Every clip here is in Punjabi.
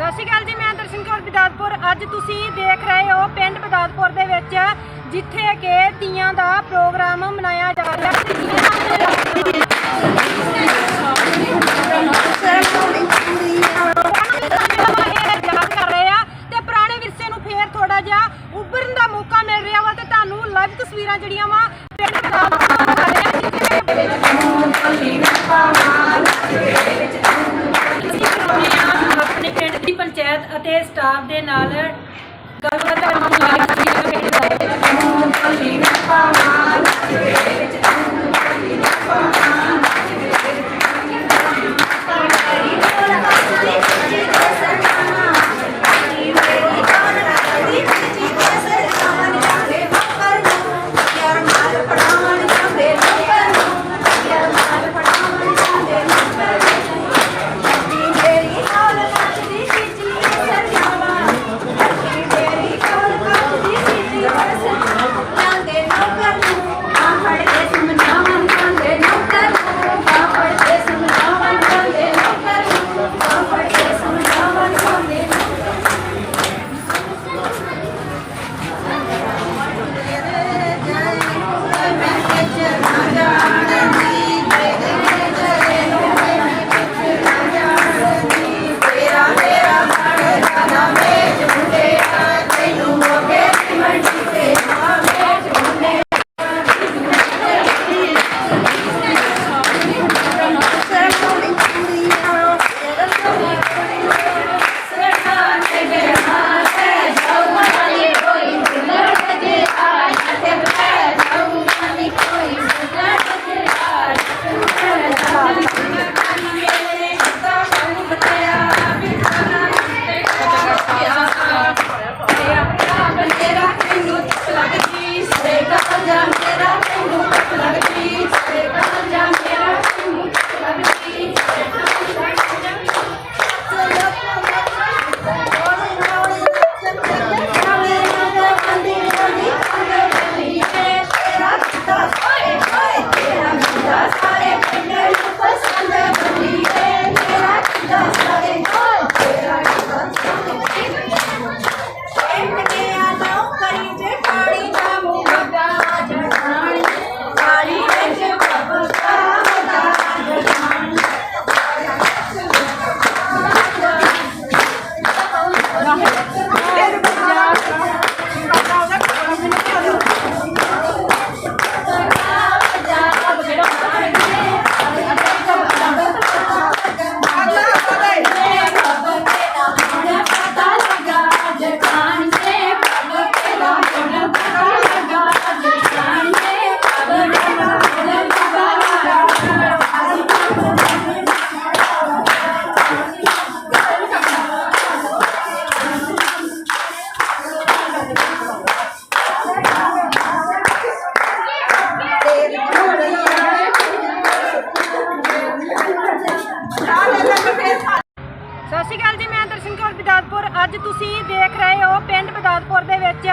ਸਤਿ ਸ਼੍ਰੀ ਅਕਾਲ ਜੀ, ਮੈਂ ਦਰਸ਼ਨ ਕੌਰ ਬਿਦਾਤਪੁਰ ਅੱਜ ਤੁਸੀਂ ਦੇਖ ਰਹੇ ਹੋ ਪਿੰਡ ਬਿਦਾਤਪੁਰ ਦੇ ਵਿੱਚ, ਜਿੱਥੇ ਕਿ ਤੀਆਂ ਦਾ ਪ੍ਰੋਗਰਾਮ ਮਨਾਇਆ ਜਾ ਰਿਹਾ ਕਰ ਰਹੇ ਆ ਤੇ ਪੁਰਾਣੇ ਵਿਰਸੇ ਨੂੰ ਫੇਰ ਥੋੜਾ ਜਿਹਾ ਉੱਭਰਨ ਦਾ ਮੌਕਾ ਮਿਲ ਰਿਹਾ ਵਾ ਤੇ ਤੁਹਾਨੂੰ ਲਾਈਵ ਤਸਵੀਰਾਂ ਜਿਹੜੀਆਂ ਵਾ ਪਿੰਡ ਬਿਦਾਤਪੁਰ ਤੋਂ ਦਿਖਾ ਰਹੇ ਪਿੰਡ ਦੀ ਪੰਚਾਇਤ ਅਤੇ ਸਟਾਫ ਦੇ ਨਾਲ ਗੱਲਬਾਤ ਕਰਨ ਲਈ ਤਸਵੀਰਾਂ ਪਿੰਡ ਦਾ ਸਤਿ ਸ਼੍ਰੀ ਅਕਾਲ ਜੀ ਮੈਂ ਦਰਸ਼ਨ ਕੌਰ ਬਿਦਾਤਪੁਰ ਅੱਜ ਤੁਸੀਂ ਦੇਖ ਰਹੇ ਹੋ ਪਿੰਡ ਬਿਦਾਤਪੁਰ ਦੇ ਵਿੱਚ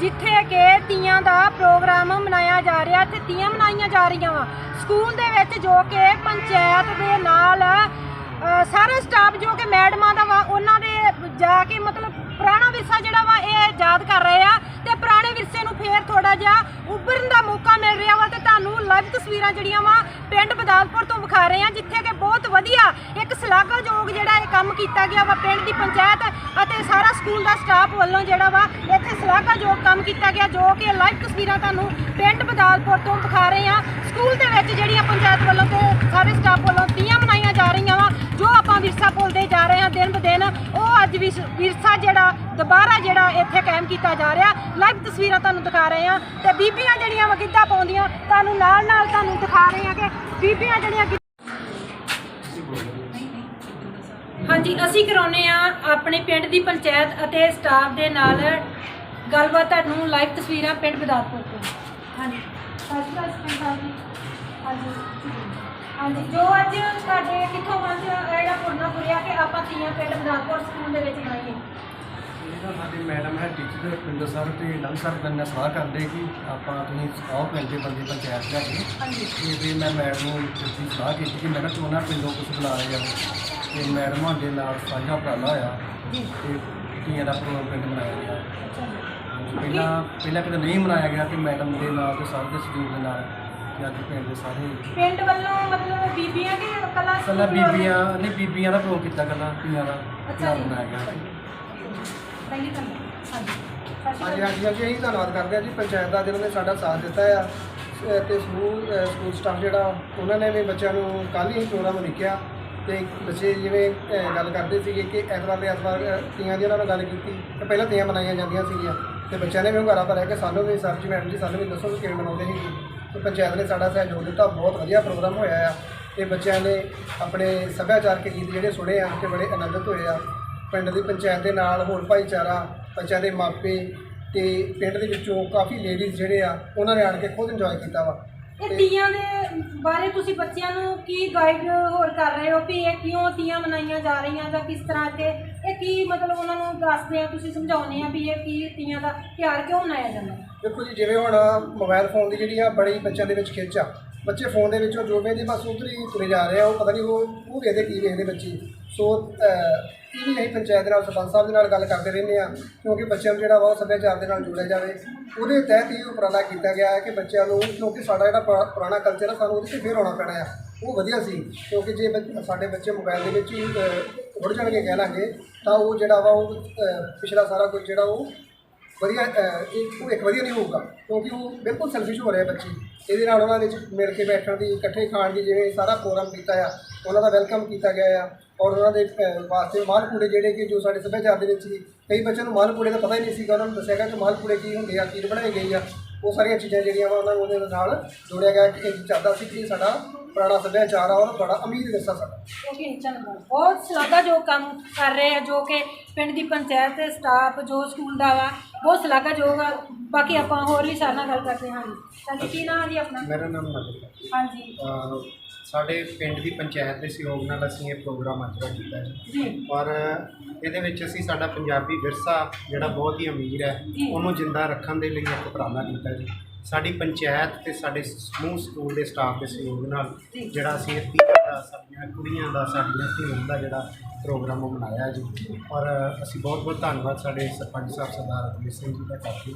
ਜਿੱਥੇ ਕਿ ਤੀਆਂ ਦਾ ਪ੍ਰੋਗਰਾਮ ਮਨਾਇਆ ਜਾ ਰਿਹਾ। ਤੇ ਤੀਆਂ ਮਨਾਈਆਂ ਜਾ ਰਹੀਆਂ ਵਾ। ਸਕੂਲ ਦੇ ਵਿੱਚ ਜੋ ਕਿ ਪੰਚਾਇਤ ਦੇ ਨਾਲ ਅ, ਸਾਰਾ ਸਟਾਫ ਜੋ ਕਿ ਮੈਡਮਾਂ ਦਾ ਵਾ ਉਹਨਾਂ ਦੇ ਜਾ ਕੇ ਮਤਲਬ ਪੁਰਾਣਾ ਵਿਰਸਾ ਜਿਹੜਾ ਵਾ ਇਹ ਯਾਦ ਕਰ ਰਹੇ ਆ। ਤੇ ਪੁਰਾਣੇ ਵਿਰਸੇ ਨੂੰ ਫੇਰ ਥੋੜਾ ਜਿਹਾ ਉੱਭਰਨ ਦਾ ਮੌਕਾ ਮਿਲ ਰਿਹਾ ਵਾ। ਲਾਈਵ ਤਸਵੀਰਾਂ ਜਿਹੜੀਆਂ ਵਾ ਪਿੰਡ ਬਦਾਲਪੁਰ ਤੋਂ ਵਿਖਾ ਰਹੇ ਆ ਜਿੱਥੇ ਕਿ ਬਹੁਤ ਵਧੀਆ ਇੱਕ ਸ਼ਲਾਘਾਯੋਗ ਜਿਹੜਾ ਇਹ ਕੰਮ ਕੀਤਾ ਗਿਆ ਵਾ ਪਿੰਡ ਦੀ ਪੰਚਾਇਤ ਅਤੇ ਸਾਰਾ ਸਕੂਲ ਦਾ ਸਟਾਫ ਵੱਲੋਂ ਜਿਹੜਾ ਵਾ ਇੱਥੇ ਸ਼ਲਾਘਾਯੋਗ ਕੰਮ ਕੀਤਾ ਗਿਆ, ਜੋ ਕਿ ਲਾਈਵ ਤਸਵੀਰਾਂ ਤੁਹਾਨੂੰ ਪਿੰਡ ਬਦਾਲਪੁਰ ਤੋਂ ਵਿਖਾ ਰਹੇ ਹਾਂ। ਸਕੂਲ ਦੇ ਵਿੱਚ ਜਿਹੜੀਆਂ ਪੰਚਾਇਤ ਵੱਲੋਂ ਤੇ ਸਾਰੇ ਸਟਾਫ ਵੱਲੋਂ ਤੀਆਂ ਮਨਾਈਆਂ ਜਾ ਰਹੀਆਂ ਵਿਰਸਾ ਭੁੱਲਦੇ ਜਾ ਰਹੇ ਹਾਂ ਦਿਨ ਬ ਦਿਨ। ਉਹ ਅੱਜ ਵੀ ਵਿਰਸਾ ਜਿਹੜਾ, ਦੁਬਾਰਾ ਜਿਹੜਾ ਇੱਥੇ ਕਾਇਮ ਕੀਤਾ ਜਾ ਰਿਹਾ। ਲਾਈਵ ਤਸਵੀਰਾਂ ਤੁਹਾਨੂੰ ਦਿਖਾ ਰਹੇ ਹਾਂ ਤੇ ਬੀਬੀਆਂ ਜਿਹੜੀਆਂ ਗਿੱਧਾ ਪਾਉਂਦੀਆਂ, ਤੁਹਾਨੂੰ ਨਾਲ ਨਾਲ ਤੁਹਾਨੂੰ ਦਿਖਾ ਰਹੇ ਹਾਂ ਕਿ ਬੀਬੀਆਂ ਜਿਹੜੀਆਂ ਹਾਂਜੀ, ਅਸੀਂ ਕਰਾਉਨੇ ਆ ਆਪਣੇ ਪਿੰਡ ਦੀ ਪੰਚਾਇਤ ਅਤੇ ਸਟਾਫ ਦੇ ਨਾਲ ਗੱਲਬਾਤ ਤੁਹਾਨੂੰ ਲਾਈਵ ਤਸਵੀਰਾਂ ਪਿੰਡ ਬਦਾਤਪੁਰ ਤੋਂ। ਹਾਂਜੀ। ਸਤਿ ਸ਼੍ਰੀ ਅਕਾਲ ਜੀ। ਹਾਂਜੀ। ਹਾਂਜੀ ਜੋ ਅੱਜ ਤੁਹਾਡੇ ਕਿੱਥੋਂ ਮੰਚ ਜਿਹੜਾ ਪੁਰਨਾ ਪੁਰਿਆ ਕਿ ਆਪਾਂ ਤੀਆਂ ਪਿੰਡ ਬਦਾਤਪੁਰ ਸਕੂਲ ਦੇ ਵਿੱਚ ਬਣਾਈਏ। ਇਹਦਾ ਸਾਡੇ ਮੈਡਮ ਹੈ ਟੀਚਰ ਪਿੰਡੋ ਸਰ ਤੇ ਲੰਗ ਸਰ ਨਾਲ ਸਲਾਹ ਕਰਦੇ ਕਿ ਆਪਾਂ ਤੁਸੀਂ ਆਓ ਪਿੰਡ ਦੇ ਬੰਦੇ ਪੰਚਾਇਤ ਜਾ ਕੇ। ਹਾਂਜੀ। ਤੇ ਫਿਰ ਮੈਂ ਮੈਡਮ ਨੂੰ ਦਿੱਤੀ ਸਲਾਹ ਕੀਤੀ ਕਿ ਮੈਂ ਕਿਹਾ ਚੋਣਾ ਪਿੰਡੋਂ ਕੁਝ ਬੁਲਾ ਲਿਆ ਜਾਵੇ। ਤੇ ਮੈਡਮਾਂ ਦੇ ਨਾਲ ਸਾਂਝਾ ਉਪਰਾਲਾ ਹੋਇਆ ਜੀ। ਤੇ ਤੀਆਂ ਦਾ ਪ੍ਰੋਗਰਾਮ ਪਿੰਡ ਮਨਾਇਆ ਗਿਆ। ਪਹਿਲਾਂ ਪਹਿਲਾਂ ਕਦੇ ਨਹੀਂ ਮਨਾਇਆ ਗਿਆ ਤੇ ਮੈਡਮ ਦੇ ਨਾਲ ਤੇ ਸਰ ਦੇ ਸਹਿਯੋਗ ਦੇ ਨਾਲ ਤੇ ਅੱਜ ਪਿੰਡ ਦੇ ਸਾਰੇ ਪਿੰਡ ਵੱਲੋਂ ਮਤਲਬ ਬੀਬੀਆਂ ਦੀ ਕਲਾ ਕੱਲਾ ਬੀਬੀਆਂ ਨਹੀਂ ਬੀਬੀਆਂ ਦਾ ਪ੍ਰੋਗਰਾਮ ਕੀਤਾ ਕੱਲਾ ਤੀਆਂ ਦਾ ਅੱਛਾ ਤਿਉਹਾਰ ਜੀ ਗਿਆ ਥੈਂਕ ਯੂ ਧੰਨਵਾਦ ਹਾਂਜੀ। ਸਤਿ ਸ਼੍ਰੀ ਹਾਂਜੀ ਅਕਾਲ। ਹਾਂਜੀ ਹਾਂਜੀ ਅਸੀਂ ਧੰਨਵਾਦ ਕਰਦੇ ਹਾਂ ਜੀ ਪੰਚਾਇਤ ਦਾ ਜਿਨ੍ਹਾਂ ਨੇ ਸਾਡਾ ਸਾਥ ਦਿੱਤਾ ਆ। ਤੇ ਸਕੂਲ ਸਕੂਲ ਸਟਾਫ ਜਿਹੜਾ ਉਹਨਾਂ ਨੇ ਵੀ ਬੱਚਿਆਂ ਨੂੰ ਕੱਲ੍ਹ ਹੀ ਪ੍ਰੋਗਰਾਮ ਲਿਖਿਆ। ਤੇ ਬੱਚੇ ਜਿਵੇਂ ਗੱਲ ਕਰਦੇ ਸੀਗੇ ਕਿ ਐਤਵਾਰ ਦੇ ਐਤਵਾਰ ਤੀਆਂ ਦੀ ਉਹਨਾਂ ਨਾਲ ਗੱਲ ਕੀਤੀ। ਤੇ ਪਹਿਲਾਂ ਤੀਆਂ ਮਨਾਈਆਂ ਜਾਂਦੀਆਂ ਸੀਗੀਆਂ। ਤੇ ਬੱਚਿਆਂ ਨੇ ਵੀ ਹੁੰਗਾਰਾ ਭਰਿਆ ਕਿ ਸਾਨੂੰ ਵੀ ਸਰ ਜੀ ਮੈਡਮ ਜੀ ਸਾਨੂੰ ਵੀ ਦੱਸੋ ਕਿ ਕਿਵੇਂ ਮਨਾਉਂਦੇ ਸੀ ਤੇ ਪੰਚਾਇਤ ਨੇ ਸਾਡਾ ਸਹਿਯੋਗ ਦਿੱਤਾ, ਬਹੁਤ ਵਧੀਆ ਪ੍ਰੋਗਰਾਮ ਹੋਇਆ ਆ। ਤੇ ਬੱਚਿਆਂ ਨੇ ਆਪਣੇ ਸੱਭਿਆਚਾਰਕ ਗੀਤ ਜਿਹੜੇ ਸੁਣੇ ਆ ਤੇ ਬੜੇ ਆਨੰਦਿਤ ਹੋਏ ਆ। ਪਿੰਡ ਦੀ ਪੰਚਾਇਤ ਦੇ ਨਾਲ ਹੋਰ ਭਾਈਚਾਰਾ, ਬੱਚਿਆਂ ਦੇ ਮਾਪੇ ਤੇ ਪਿੰਡ ਦੇ ਵਿੱਚੋਂ ਕਾਫੀ ਲੇਡੀਜ਼ ਜਿਹੜੇ ਆ, ਉਹਨਾਂ ਨੇ ਆਣ ਕੇ ਖੁਦ ਇੰਜੋਏ ਕੀਤਾ ਵਾ। ਇਹ ਤੀਆਂ ਦੇ ਬਾਰੇ ਤੁਸੀਂ ਬੱਚਿਆਂ ਨੂੰ ਕੀ ਗਾਈਡ ਹੋਰ ਕਰ ਰਹੇ ਹੋ ਵੀ ਇਹ ਕਿਉਂ ਤੀਆਂ ਮਨਾਈਆਂ ਜਾ ਰਹੀਆਂ ਜਾਂ ਕਿਸ ਤਰ੍ਹਾਂ ਤੇ ਇਹ ਕੀ ਮਤਲਬ ਉਹਨਾਂ ਨੂੰ ਦੱਸਦੇ ਆ, ਤੁਸੀਂ ਸਮਝਾਉਂਦੇ ਆ ਵੀ ਇਹ ਕੀ ਤੀਆਂ ਦਾ ਤਿਉਹਾਰ ਕਿਉਂ ਮਨਾਇਆ ਜਾਂਦਾ? ਦੇਖੋ ਜੀ, ਜਿਵੇਂ ਹੁਣ ਮੋਬਾਈਲ ਫੋਨ ਦੀ ਜਿਹੜੀ ਆ ਬੜੀ ਬੱਚਿਆਂ ਦੇ ਵਿੱਚ ਖਿੱਚ ਆ। ਬੱਚੇ ਫੋਨ ਦੇ ਵਿੱਚੋਂ ਜੋ ਵੇਖਦੇ ਬਸ ਉੱਧਰ ਹੀ ਤੁਰੇ ਜਾ ਰਹੇ ਆ, ਉਹ ਪਤਾ ਨਹੀਂ ਉਹ ਉਹ ਵੇਖਦੇ ਕੀ ਵੇਖਦੇ ਬੱਚੇ। ਸੋ ਇਹ ਵੀ ਅਸੀਂ ਪੰਚਾਇਤ ਦੇ ਨਾਲ ਸਰਪੰਚ ਸਾਹਿਬ ਦੇ ਨਾਲ ਗੱਲ ਕਰਦੇ ਰਹਿੰਦੇ ਆ ਕਿਉਂਕਿ ਬੱਚਿਆਂ ਨੂੰ ਜਿਹੜਾ ਵਾ ਉਹ ਸੱਭਿਆਚਾਰ ਦੇ ਨਾਲ ਜੋੜਿਆ ਜਾਵੇ। ਉਹਦੇ ਤਹਿਤ ਹੀ ਉਪਰਾਲਾ ਕੀਤਾ ਗਿਆ ਹੈ ਕਿ ਬੱਚਿਆਂ ਨੂੰ ਕਿਉਂਕਿ ਸਾਡਾ ਜਿਹੜਾ ਪੁਰਾ- ਪੁਰਾਣਾ ਕਲਚਰ ਆ ਸਾਨੂੰ ਉਹਦੇ 'ਚ ਫੇਰ ਆਉਣਾ ਪੈਣਾ ਆ। ਉਹ ਵਧੀਆ ਸੀ ਕਿਉਂਕਿ ਜੇ ਸਾਡੇ ਬੱਚੇ ਮੋਬਾਈਲ ਦੇ ਵਿੱਚ ਹੀ ਅਹ, ਜਾਣਗੇ ਕਹਿ ਲਾਂਗੇ ਤਾਂ ਉਹ ਜਿਹੜਾ ਵਾ ਉਹ ਪਿਛਲਾ ਸਾਰਾ ਕੁਝ ਜਿਹੜਾ ਉਹ ਵਧੀਆ ਇਹ ਉਹ ਇੱਕ ਵਧੀਆ ਨਹੀਂ ਹੋਊਗਾ ਕਿਉਂਕਿ ਉਹ ਬਿਲਕੁਲ ਸੈਲਫਿਸ਼ ਹੋ ਰਿਹਾ ਆ ਬੱਚੇ। ਇਹਦੇ ਨਾਲ ਉਹਨਾਂ ਵਿੱਚ ਮਿਲ ਕੇ ਬੈਠਣ ਦੀ ਇਕੱਠੇ ਖਾਣ ਦੀ ਜਿਵੇਂ ਸਾਰਾ ਪ੍ਰੋਗਰਾਮ ਕੀਤਾ ਆ ਉਹਨਾਂ ਦਾ ਵੈਲਕਮ ਕੀਤਾ ਗਿਆ ਆ ਔਰ ਉਹਨਾਂ ਦੇ ਅਹ, ਵਾਸਤੇ ਮਾਲਪੂੜੇ ਜਿਹੜੇ ਕਿ ਜੋ ਸਾਡੇ ਸੱਭਿਆਚਾਰ ਦੇ ਵਿੱਚ ਸੀ ਕਈ ਬੱਚਿਆਂ ਨੂੰ ਮਾਲਪੂੜੇ ਦਾ ਪਤਾ ਹੀ ਨਹੀਂ ਸੀਗਾ ਉਹਨਾਂ ਨੂੰ ਦੱਸਿਆ ਗਿਆ ਕਿ ਮਾਲਪੂੜੇ ਕੀ ਹੁੰਦੇ ਆ ਕੀ ਬਣਾਏ ਗਏ ਆ। ਉਹ ਸਾਰੀਆਂ ਚੀਜ਼ਾਂ ਜਿਹੜੀਆਂ ਵਾ ਉਹਨਾਂ ਨੂੰ ਉਹਦੇ ਨਾਲ ਜੋੜਿਆ ਗਿਆ ਕਿ ਇਹ ਚਾਹਦਾ ਸੀ ਕਿ ਸਾਡਾ ਪੁਰਾਣਾ ਸੱਭਿਆਚਾਰ ਆ ਔਰ ਬੜਾ ਅਮੀਰ ਵਿਰਸਾ ਸਾਡਾ। ਓਕੇ ਧੰਨਵਾਦ ਬਹੁਤ ਸ਼ਲਾਘਾ ਜੋ ਕੰਮ ਕਰ ਰਹੇ ਆ ਜੋ ਕਿ ਪਿੰਡ ਦੀ ਪੰਚਾਇਤ ਤੇ ਸਟਾਫ ਜੋ ਸਕੂਲ ਦਾ ਵਾ ਬਹੁਤ ਸ਼ਲਾਘਾ ਜੋ ਵਾ ਬਾਕੀ ਆਪਾਂ ਹੋਰ ਵੀ ਸਾਰਿਆਂ ਨਾਲ ਗੱਲ ਕਰਦੇ ਹਾਂ। ਹਾਂਜੀ ਕੀ ਨਾਮ ਜੀ ਆਪਣਾ? ਮੇਰਾ ਨਾਮ ਹੈ ਹਾਂਜੀ। ਅਹ ਸਾਡੇ ਪਿੰਡ ਦੀ ਪੰਚਾਇਤ ਦੇ ਸਹਿਯੋਗ ਨਾਲ ਅਸੀਂ ਇਹ ਪ੍ਰੋਗਰਾਮ ਅੱਜ ਦਾ ਕੀਤਾ ਹੈ। ਜੀ। ਔਰ ਇਹਦੇ ਵਿੱਚ ਅਸੀਂ ਸਾਡਾ ਪੰਜਾਬੀ ਵਿਰਸਾ ਜਿਹੜਾ ਬਹੁਤ ਹੀ ਅਮੀਰ ਹੈ ਜੀ। ਉਹਨੂੰ ਜਿੰਦਾ ਰੱਖਣ ਦੇ ਲਈ ਇੱਕ ਉਪਰਾਲਾ ਕੀਤਾ ਜੀ। ਸਾਡੀ ਪੰਚਾਇਤ ਤੇ ਸਾਡੇ ਸਮੂਹ ਸਕੂਲ ਦੇ ਸਟਾਫ ਦੇ ਸਹਿਯੋਗ ਨਾਲ। ਜਿਹੜਾ ਅਸੀਂ ਇਹ ਤੀਆਂ ਦਾ ਸਾਡੀਆਂ ਕੁੜੀਆਂ ਦਾ ਸਾਡੀਆਂ ਧੀਆਂ ਦਾ ਜਿਹੜਾ ਪ੍ਰੋਗਰਾਮ ਉਹ ਮਨਾਇਆ ਜੀ ਔਰ ਅਸੀਂ ਬਹੁਤ ਬਹੁਤ ਧੰਨਵਾਦ ਸਾਡੇ ਸਰਪੰਚ ਸਾਹਿਬ ਸਰਦਾਰ ਅਤਮੀ ਸਿੰਘ ਜੀ ਦਾ ਕਰਦੇ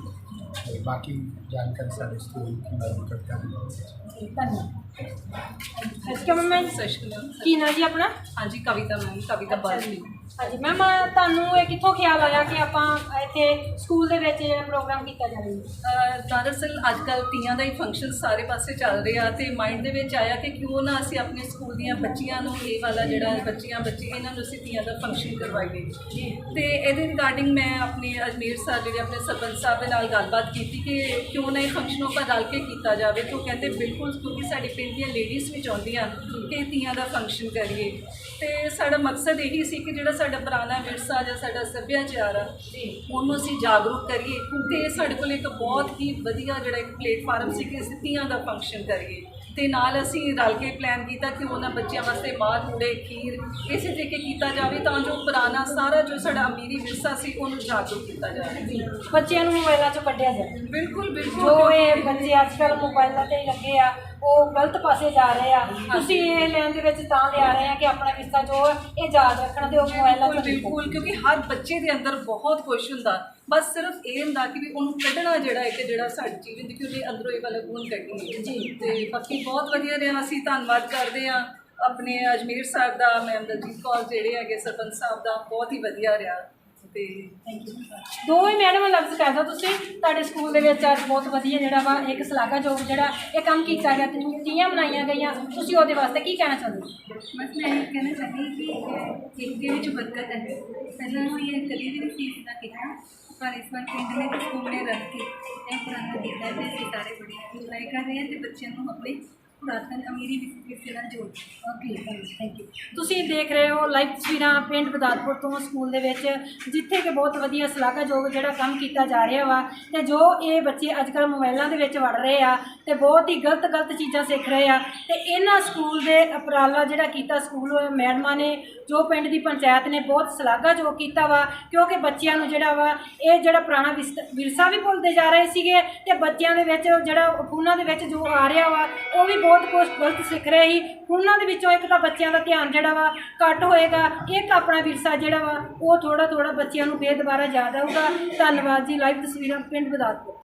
ਤੇ ਬਾਕੀ ਜਾਣਕਾਰੀ ਸਾਡੇ ਸਕੂਲ ਦੀ ਮੈਡਮ ਕਰਤਾ ਜੀ, ਧੰਨਵਾਦ। ਸ਼੍ਰੀ ਅਕਾਲ। ਕੀ ਨਾਮ ਜੀ ਆਪਣਾ? ਹਾਂਜੀ ਕਵਿਤਾ ਮੈਮ ਕਵਿਤਾ ਬਾਲਸੀ ਹਾਂਜੀ ਮੈਮ ਤੁਹਾਨੂੰ ਇਹ ਕਿੱਥੋਂ ਖਿਆਲ ਆਇਆ ਕਿ ਆਪਾਂ ਇੱਥੇ ਸਕੂਲ ਦੇ ਵਿੱਚ ਇਹ ਪ੍ਰੋਗਰਾਮ ਕੀਤਾ ਜਾਵੇ ਦਰਅਸਲ ਅੱਜ ਕੱਲ ਤੀਆਂ ਦਾ ਹੀ ਫੰਕਸ਼ਨ ਸਾਰੇ ਪਾਸੇ ਚੱਲ ਰਿਹਾ ਤੇ ਮਾਈਂਡ ਦੇ ਵਿੱਚ ਆਇਆ ਕਿ ਕਿਉਂ ਨਾ ਅਸੀਂ ਆਪਣੇ ਸਕੂਲ ਦੀਆਂ ਬੱਚੀਆਂ ਨੂੰ ਇਹ ਵਾਲਾ ਜਿਹੜਾ ਬੱਚੀਆਂ ਬੱਚੇ ਇਹਨਾਂ ਨੂੰ ਅਸੀਂ ਧੀਆਂ ਦਾ ਫੰਕਸ਼ਨ ਕਰਵਾਈਏ ਤੇ ਇਹਦੇ ਰਿਗਾਰਡਿੰਗ ਮੈਂ ਆਪਣੇ ਅਜਮੇਰ ਸਾਹਿਬ ਜਿਹੜੇ ਆਪਣੇ ਸਰਪੰਚ ਸਾਹਿਬ ਦੇ ਨਾਲ ਗੱਲਬਾਤ ਕੀਤੀ ਕਿ ਕਿਉਂ ਨਾ ਇਹ ਫੰਕਸ਼ਨ ਆਪਾਂ ਰਲ ਕੇ ਕੀਤਾ ਜਾਵੇ। ਤੇ ਉਹ ਕਹਿੰਦੇ ਬਿਲਕੁਲ ਕਿਉਂਕਿ ਸਾਡੇ ਪਿੰਡ ਦੀਆਂ ਲੇਡੀਜ਼ ਵੀ ਚਾਹੁੰਦੀਆਂ ਕਿ ਤੀਆਂ ਦਾ ਫੰਕਸ਼ਨ ਕਰੀਏ। ਤੇ ਸਾਡਾ ਮਕਸਦ ਇਹੀ ਸੀ ਕਿ ਜਿਹੜਾ ਸਾਡਾ ਪੁਰਾਣਾ ਵਿਰਸਾ ਜਾਂ ਸਾਡਾ ਸੱਭਿਆਚਾਰ ਆ, ਉਹਨੂੰ ਅਸੀਂ ਜਾਗਰੂਕ ਕਰੀਏ ਤੇ ਸਾਡੇ ਕੋਲ ਇੱਕ ਬਹੁਤ ਹੀ ਵਧੀਆ ਜਿਹੜਾ ਇੱਕ ਪਲੇਟਫਾਰਮ ਸੀ ਕਿ ਅਸੀਂ ਧੀਆਂ ਦਾ ਫੰਕਸ਼ਨ ਕਰੀਏ। ਤੇ ਨਾਲ ਅਸੀਂ ਰਲ ਕੇ ਪਲਾਨ ਕੀਤਾ ਕਿ ਉਹਨਾਂ ਬੱਚਿਆਂ ਵਾਸਤੇ ਮਾਲ ਪੂੜੇ ਖੀਰ ਇਸੇ ਤਰੀਕੇ ਕੀਤਾ ਜਾਵੇ ਤਾਂ ਜੋ ਪੁਰਾਣਾ ਸਾਰਾ ਜੋ ਸਾਡਾ ਅਮੀਰੀ ਵਿਰਸਾ ਸੀ ਉਹਨੂੰ ਜਾਗਰੂਕ ਕੀਤਾ ਜਾਵੇ। ਬੱਚਿਆਂ ਨੂੰ ਮੋਬਾਈਲਾਂ 'ਚੋਂ ਕੱਢਿਆ ਜਾਵੇ। ਬਿਲਕੁਲ ਬਿਲਕੁਲ। ਜੋ ਇਹ ਬੱਚੇ ਅੱਜ ਕੱਲ੍ਹ ਮੋਬਾਈਲਾਂ ਤੇ ਹੀ ਲੱਗੇ ਆ ਉਹ ਗਲਤ ਪਾਸੇ ਜਾ ਰਹੇ ਆ। ਤੁਸੀਂ ਇਹ ਲੈਣ ਦੇ ਵਿੱਚ ਤਾਂ ਲਿਆ ਰਹੇ ਆ ਕਿ ਆਪਣਾ ਵਿਰਸਾ ਜੋ ਇਹ ਯਾਦ ਰੱਖਣਾ ਤੇ ਉਹ ਮੋਬਾਈਲਾਂ 'ਚ ਬਿਲਕੁਲ ਕਿਉਂਕਿ ਹਰ ਬੱਚੇ ਦੇ ਅੰਦਰ ਬਹੁਤ ਕੁਝ ਹੁੰਦਾ। ਬਸ ਸਿਰਫ ਇਹ ਹੁੰਦਾ ਕਿ ਵੀ ਉਹਨੂੰ ਕੱਢਣਾ ਜਿਹੜਾ ਹੈ ਕਿ ਜਿਹੜਾ ਸਾਡੀ ਜੀਵਨ ਦੀ ਕਿ ਉਹਦੇ ਅੰਦਰੋਂ ਇਹ ਵਾਲਾ ਗੁਣ ਕੱਢੀਏ ਜੀ। ਤੇ ਬਾਕੀ ਬਹੁਤ ਵਧੀਆ ਰਿਹਾ ਅਸੀਂ ਧੰਨਵਾਦ ਕਰਦੇ ਆ ਆਪਣੇ ਅਜਮੇਰ ਸਾਹਿਬ ਦਾ ਮੈਮ ਦਲਜੀਤ ਕੌਰ ਜਿਹੜੇ ਹੈਗੇ ਸਰਪੰਚ ਸਾਹਿਬ ਦਾ ਬਹੁਤ ਹੀ ਵਧੀਆ ਰਿਹਾ। ਤੇ ਦੋ ਹੀ ਮੈਡਮ ਲਫ਼ਜ਼ ਕਹਿ ਦਿਓ ਤੁਸੀਂ ਤੁਹਾਡੇ ਸਕੂਲ ਦੇ ਵਿੱਚ ਅੱਜ ਬਹੁਤ ਵਧੀਆ ਜਿਹੜਾ ਵਾ ਇੱਕ ਸ਼ਲਾਘਾਯੋਗ ਜਿਹੜਾ ਇਹ ਕੰਮ ਕੀਤਾ ਗਿਆ ਤੇ ਤੀਆਂ ਮਨਾਈਆਂ ਗਈਆਂ ਤੁਸੀਂ ਉਹਦੇ ਵਾਸਤੇ ਕੀ ਕਹਿਣਾ ਚਾਹੁੰਦੇ ਹੋ? ਬਸ ਮੈਂ ਇਹ ਕਹਿਣਾ ਚਾਹੁੰਦੀ ਕਿ ਇਸ ਦੇ ਵਿੱਚ ਬਰਕਤ ਹੈ। ਪਹਿਲਾਂ ਇਹ ਕਦੀ ਵੀ ਨਹੀਂ ਸੀ ਕੀਤਾ ਪਰ ਇਸ ਵਾਰ ਪਿੰਡ ਨੇ ਤੇ ਸਕੂਲ ਨੇ ਰਲ ਕੇ ਇਹ ਪੁਰਾਣਾ ਕੀਤਾ ਹੈ ਤੇ ਅਸੀਂ ਸਾਰੇ ਬੜੀ ਇੰਜੋਏ ਕਰ ਰਹੇ ਹਾਂ ਤੇ ਬੱਚਿਆਂ ਨੂੰ ਆਪਣੇ ਪੁਰਾਤਨ ਅਮੀਰੀ ਵਿਰਸੇ ਨਾਲ ਜੋੜ ਓਕੇ ਥੈਂਕ ਯੂ ਤੁਸੀਂ ਦੇਖ ਰਹੇ ਹੋ ਲਾਈਵ ਤਸਵੀਰਾਂ ਪਿੰਡ ਬਦਾਦਪੁਰ ਤੋਂ ਸਕੂਲ ਦੇ ਵਿੱਚ, ਜਿੱਥੇ ਕਿ ਬਹੁਤ ਵਧੀਆ ਸ਼ਲਾਘਾਯੋਗ ਜਿਹੜਾ ਕੰਮ ਕੀਤਾ ਜਾ ਰਿਹਾ ਵਾ ਤੇ ਜੋ ਇਹ ਬੱਚੇ ਅੱਜ ਕੱਲ੍ਹ ਮੋਬਾਈਲਾਂ ਦੇ ਵਿੱਚ ਵੜ ਰਹੇ ਆ ਤੇ ਬਹੁਤ ਹੀ ਗਲਤ ਗਲਤ ਚੀਜ਼ਾਂ ਸਿੱਖ ਰਹੇ ਆ ਤੇ ਇਹਨਾਂ ਸਕੂਲ ਦੇ ਉਪਰਾਲਾ ਜਿਹੜਾ ਕੀਤਾ ਸਕੂਲ ਮੈਡਮਾਂ ਨੇ, ਜੋ ਪਿੰਡ ਦੀ ਪੰਚਾਇਤ ਨੇ ਬਹੁਤ ਸ਼ਲਾਘਾਯੋਗ ਕੀਤਾ ਵਾ, ਕਿਉਂਕਿ ਬੱਚਿਆਂ ਨੂੰ ਜਿਹੜਾ ਵਾ ਇਹ ਜਿਹੜਾ ਪੁਰਾਣਾ ਵਿਰਸ- ਵਿਰਸਾ ਵੀ ਭੁੱਲਦੇ ਜਾ ਰਹੇ ਸੀਗੇ ਤੇ ਬੱਚਿਆਂ ਦੇ ਵਿੱਚ ਜਿਹੜਾ ਫੋਨਾਂ ਦੇ ਵਿੱਚ ਜੋ ਆ ਰਿਹਾ ਵਾ, ਉਹ ਵੀ ਬਹੁਤ ਕੁਝ ਗਲਤ ਸਿੱਖ ਰਹੇ ਸੀ। ਉਹਨਾਂ ਦੇ ਵਿੱਚੋਂ ਇੱਕ ਤਾਂ ਬੱਚਿਆਂ ਦਾ ਧਿਆਨ ਜਿਹੜਾ ਵਾ ਘੱਟ ਹੋਏਗਾ, ਇੱਕ ਆਪਣਾ ਵਿਰਸਾ ਜਿਹੜਾ ਵਾ, ਉਹ ਥੋੜਾ ਥੋੜਾ ਬੱਚਿਆਂ ਨੂੰ ਫੇਰ ਦੁਬਾਰਾ ਯਾਦ ਆਊਗਾ। ਧੰਨਵਾਦ ਜੀ, ਲਾਈਵ ਤਸਵੀਰਾਂ ਪਿੰਡ ਬਦਾਤਪੁਰ